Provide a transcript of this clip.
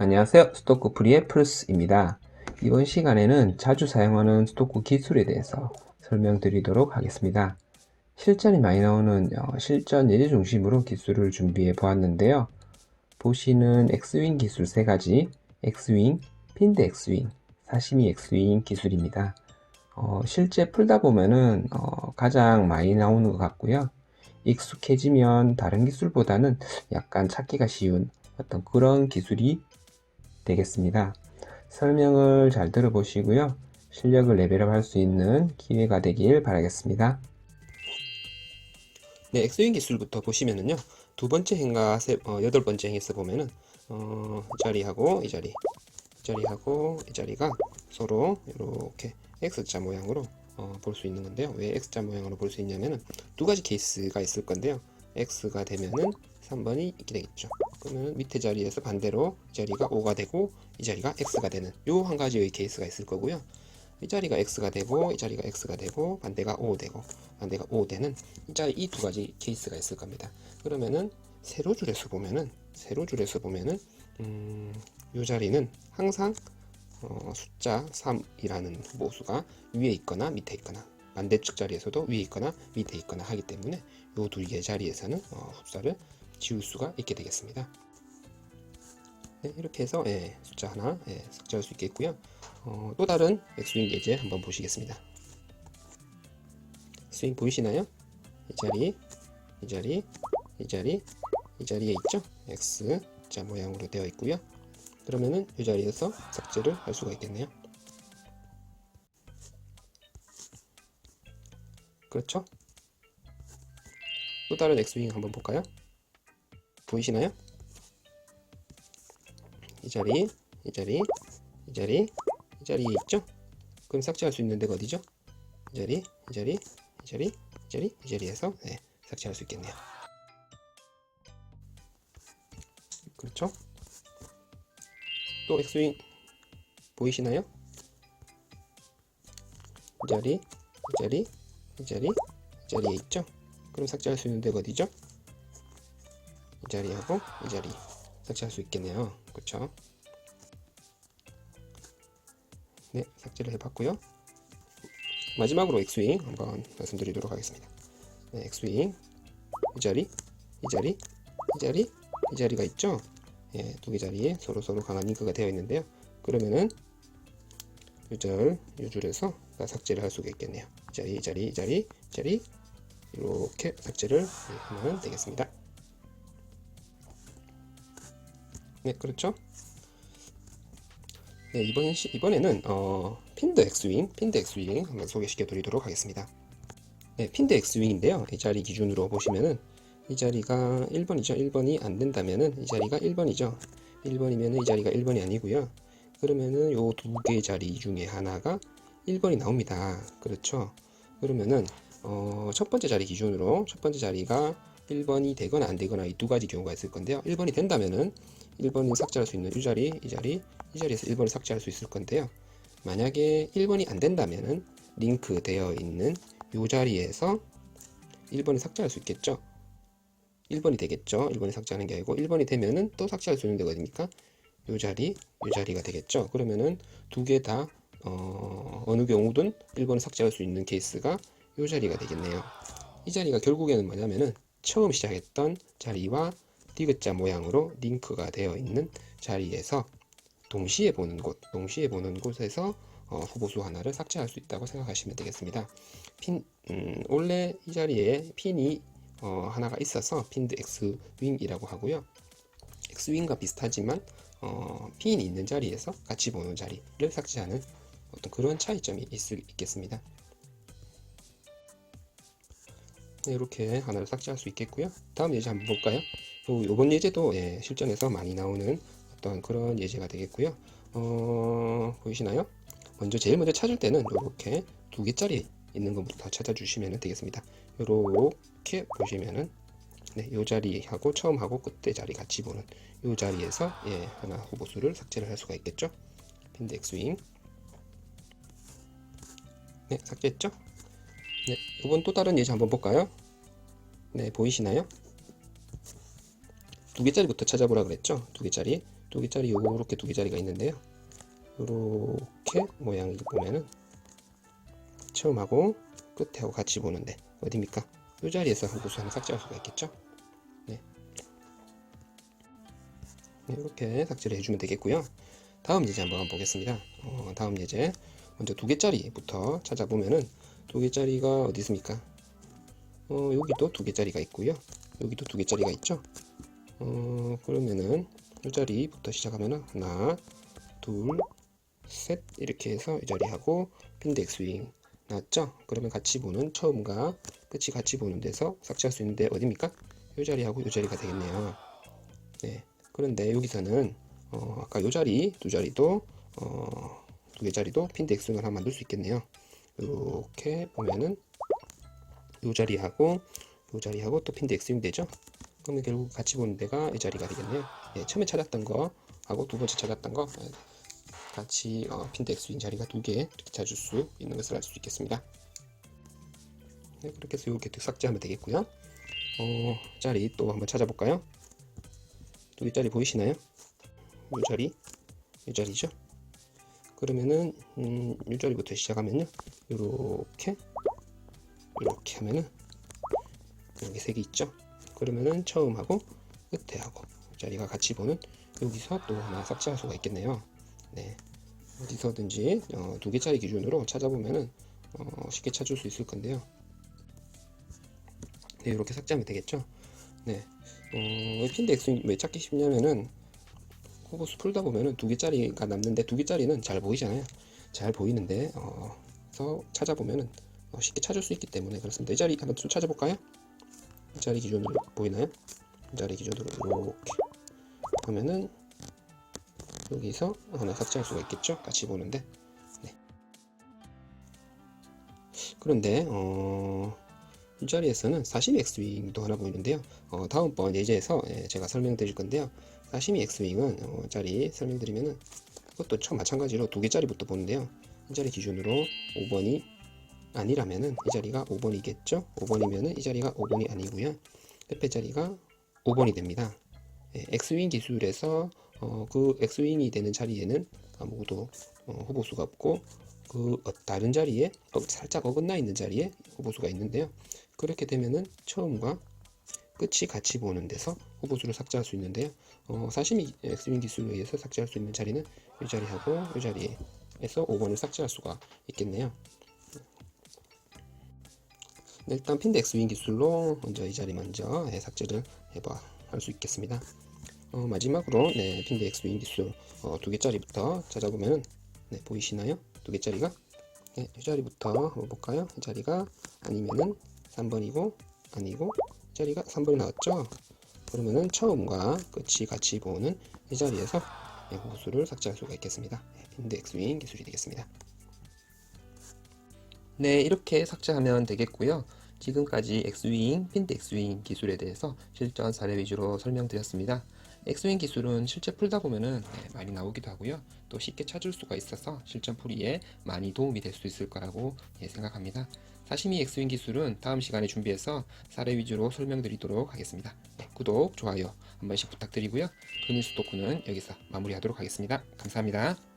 안녕하세요. 스토크 프리의 플스입니다. 이번 시간에는 자주 사용하는 스토크 기술에 대해서 설명드리도록 하겠습니다. 실전이 많이 나오는 어, 실전 예제 중심으로 기술을 준비해 보았는데요. 보시는 X윙 기술 세 가지, X윙, 핀드 X윙, 사시미 X윙 기술입니다. 어, 실제 풀다 보면은 어, 가장 많이 나오는 것 같고요. 익숙해지면 다른 기술보다는 약간 찾기가 쉬운 어떤 그런 기술이 되겠습니다. 설명을 잘 들어보시고요. 실력을 레벨업 할 수 있는 기회가 되길 바라겠습니다. 네, 엑스윙 기술부터 보시면은요. 두 번째 행과 세, 어, 여덟 번째 행에서 보면은 어, 이 자리하고 이 자리, 이 자리하고 이 자리가 서로 이렇게 X자 모양으로 어, 볼 수 있는 건데요. 왜 X자 모양으로 볼 수 있냐면은 두 가지 케이스가 있을 건데요. X가 되면은 3번이 있게 되겠죠. 그러면 밑에 자리에서 반대로 이 자리가 5가 되고 이 자리가 X가 되는 요 한 가지의 케이스가 있을 거고요. 이 자리가 X가 되고 이 자리가 X가 되고 반대가 5 되고 반대가 5 되는 이 자리 이 두 가지 케이스가 있을 겁니다. 그러면은 세로 줄에서 보면은 세로 줄에서 보면은 음, 이 자리는 항상 어, 숫자 3이라는 후보수가 위에 있거나 밑에 있거나 반대쪽 자리에서도 위에 있거나 밑에 있거나 하기 때문에 이 두 개의 자리에서는 어, 숫자를 지울 수가 있게 되겠습니다. 네, 이렇게 해서 예, 숫자 하나 예, 삭제할 수 있겠고요. 어, 또 다른 엑스윙 예제 한번 보시겠습니다. 스윙 보이시나요? 이 자리, 이 자리, 이 자리, 이 자리에 있죠? X 자 모양으로 되어 있고요. 그러면은 이 자리에서 삭제를 할 수가 있겠네요. 그렇죠? 또 다른 엑스윙 한번 볼까요? 보이시나요? 이 자리, 이 자리, 이 자리, 이 자리에 있죠? 그럼 삭제할 수 있는 데가 어디죠? 이 자리, 이 자리, 이 자리, 이 자리, 이 자리에서 네, 삭제할 수 있겠네요. 그렇죠? 또 엑스윙 보이시나요? 이 자리, 이 자리, 이 자리, 이 자리에 있죠? 그럼 삭제할 수 있는 데가 어디죠? 이 자리하고 이 자리 삭제할 수 있겠네요. 그렇죠? 네, 삭제를 해봤고요. 마지막으로 엑스윙 한번 말씀드리도록 하겠습니다. 네, 엑스윙 이 자리, 이 자리, 이 자리, 이 자리가 있죠? 예, 두 개 자리에 서로 서로 강한 링크가 되어 있는데요. 그러면은 유절, 유줄에서 삭제를 할 수가 있겠네요. 이 자리, 이 자리, 이 자리, 이 자리 이렇게 삭제를 하면 되겠습니다. 네, 그렇죠. 네, 이번 시, 이번에는 어, 핀드 X윙, 핀드 X윙 한번 소개시켜 드리도록 하겠습니다. 네, 핀드 X윙인데요. 이 자리 기준으로 보시면은 이 자리가 1번이죠. 1번이 안 된다면은 이 자리가 1번이죠. 1번이면은 이 자리가 1번이 아니고요. 그러면은 요 두 개의 자리 중에 하나가 1번이 나옵니다. 그렇죠. 그러면은 어, 첫 번째 자리 기준으로 첫 번째 자리가 1번이 되거나 안 되거나 이 두 가지 경우가 있을 건데요. 1번이 된다면은 1번이 삭제할 수 있는 이 자리, 이 자리, 이 자리에서 1번을 삭제할 수 있을 건데요. 만약에 1번이 안 된다면은 링크 되어 있는 이 자리에서 1번을 삭제할 수 있겠죠. 1번이 되겠죠. 1번이 삭제하는 게 아니고 1번이 되면은 또 삭제할 수 있는 데가 어딥니까? 이 자리, 이 자리가 되겠죠. 그러면은 두 개다 어, 어느 경우든 1번을 삭제할 수 있는 케이스가 이 자리가 되겠네요. 이 자리가 결국에는 뭐냐면은 처음 시작했던 자리와 디귿자 모양으로 링크가 되어 있는 자리에서 동시에 보는 곳, 동시에 보는 곳에서 어, 후보수 하나를 삭제할 수 있다고 생각하시면 되겠습니다. 핀, 음, 원래 이 자리에 핀이 어, 하나가 있어서 핀드 X 윙이라고 하고요. X 윙과 비슷하지만 어, 핀이 있는 자리에서 같이 보는 자리를 삭제하는 어떤 그런 차이점이 있, 있겠습니다. 네, 이렇게 하나를 삭제할 수 있겠고요. 다음 예제 한번 볼까요? 요, 요번 예제도 예, 실전에서 많이 나오는 어떤 그런 예제가 되겠고요. 어, 보이시나요? 먼저 제일 먼저 찾을 때는 이렇게 두 개짜리 있는 것부터 찾아주시면 되겠습니다. 이렇게 보시면은 네, 요 자리하고 처음하고 끝에 자리 같이 보는 요 자리에서 예, 하나 후보수를 삭제를 할 수가 있겠죠. 핀드 X윙 네, 삭제했죠? 네, 이번 또 다른 예제 한번 볼까요? 네, 보이시나요? 두 개짜리부터 찾아보라 그랬죠? 두 개짜리. 두 개짜리 요렇게 두 개짜리가 있는데요. 요렇게 모양을 보면은 처음하고 끝하고 같이 보는데 어디입니까? 이 자리에서 호구수 하나 삭제할 수가 있겠죠? 네. 네, 이렇게 삭제를 해주면 되겠고요. 다음 예제 한번 보겠습니다. 어, 다음 예제 먼저 두 개짜리부터 찾아보면은 두 개짜리가 어디 있습니까? 어, 여기도 두 개짜리가 있고요. 여기도 두 개짜리가 있죠. 어, 그러면은 이 자리부터 시작하면은 하나, 둘, 셋 이렇게 해서 이 자리하고 핀드 엑스윙 나왔죠? 그러면 같이 보는 처음과 끝이 같이 보는 데서 삭제할 수 있는데 어디입니까? 이 자리하고 이 자리가 되겠네요. 네. 그런데 여기서는 어, 아까 이 자리 두 자리도 어, 두 개 자리도 핀드 엑스윙을 하나 만들 수 있겠네요. 이렇게 보면은 이 자리하고 이 자리하고 또 핀드 엑스윙 되죠? 그러면 결국 같이 보는 데가 이 자리가 되겠네요. 예, 처음에 찾았던 거 하고 두 번째 찾았던 거 예, 같이 어, 엑스윙 자리가 두 개 이렇게 찾을 수 있는 것을 알 수 있겠습니다. 네, 그렇게 해서 이렇게 삭제하면 되겠고요. 어, 자리 또 한번 찾아볼까요? 두개 자리 보이시나요? 이 자리, 이 자리죠? 그러면은 음, 이 자리부터 시작하면요, 이렇게 이렇게 하면은 여기 세 개 있죠? 그러면은 처음하고 끝에 하고 이 자리가 같이 보는 여기서 또 하나 삭제할 수가 있겠네요. 네. 어디서든지 어, 두 개짜리 기준으로 찾아보면은 어, 쉽게 찾을 수 있을 건데요. 네, 이렇게 삭제하면 되겠죠. 네. 어, X 왜 찾기 쉽냐면은 호보수 풀다 보면은 두 개짜리가 남는데 두 개짜리는 잘 보이잖아요. 잘 보이는데 어, 그래서 찾아보면은 어, 쉽게 찾을 수 있기 때문에 그렇습니다. 이 자리 한번 좀 찾아볼까요? 이 자리 기준으로 보이나요? 이 자리 기준으로 이렇게 하면은 여기서 하나 삭제할 수가 있겠죠? 같이 보는데. 네. 그런데 어, 이 자리에서는 사시미 X윙도 하나 보이는데요. 어, 다음번 예제에서 예, 제가 설명드릴 건데요. 사시미 X윙은 어, 자리 설명드리면은 그것도 처음 마찬가지로 두 개짜리부터 보는데요. 이 자리 기준으로 5번이 아니라면은 이 자리가 5번이겠죠? 5번이면은 이 자리가 5번이 아니고요. 옆에 자리가 5번이 됩니다. 예, X윙 기술에서 어, 그 X윙이 되는 자리에는 아무것도 어, 후보수가 없고 그 어, 다른 자리에 어, 살짝 어긋나 있는 자리에 후보수가 있는데요. 그렇게 되면은 처음과 끝이 같이 보는 데서 후보수를 삭제할 수 있는데요. 어, 사시미 X윙 기술에 의해서 삭제할 수 있는 자리는 이 자리하고 이 자리에서 5번을 삭제할 수가 있겠네요. 네, 일단 핀드 X윙 기술로 먼저 이 자리 먼저 예, 삭제를 해봐 할 수 있겠습니다. 어, 마지막으로 네, 핀드 X윙 기술 어, 두 개짜리부터 찾아보면 네, 보이시나요? 두 개짜리가 네, 이 자리부터 볼까요? 이 자리가 아니면은 3번이고 아니고 이 자리가 3번이 나왔죠? 그러면은 처음과 끝이 같이 보는 이 자리에서 네, 호수를 삭제할 수가 있겠습니다. 네, 핀드 X윙 기술이 되겠습니다. 네, 이렇게 삭제하면 되겠고요. 지금까지 X윙, 핀드 X윙 기술에 대해서 실전 사례 위주로 설명드렸습니다. X윙 기술은 실제 풀다 보면은 네, 많이 나오기도 하고요. 또 쉽게 찾을 수가 있어서 실전 풀이에 많이 도움이 될 수 있을 거라고 예, 생각합니다. 사시미 X윙 기술은 다음 시간에 준비해서 사례 위주로 설명드리도록 하겠습니다. 네, 구독, 좋아요 한 번씩 부탁드리고요. 금일수 토크는 여기서 마무리하도록 하겠습니다. 감사합니다.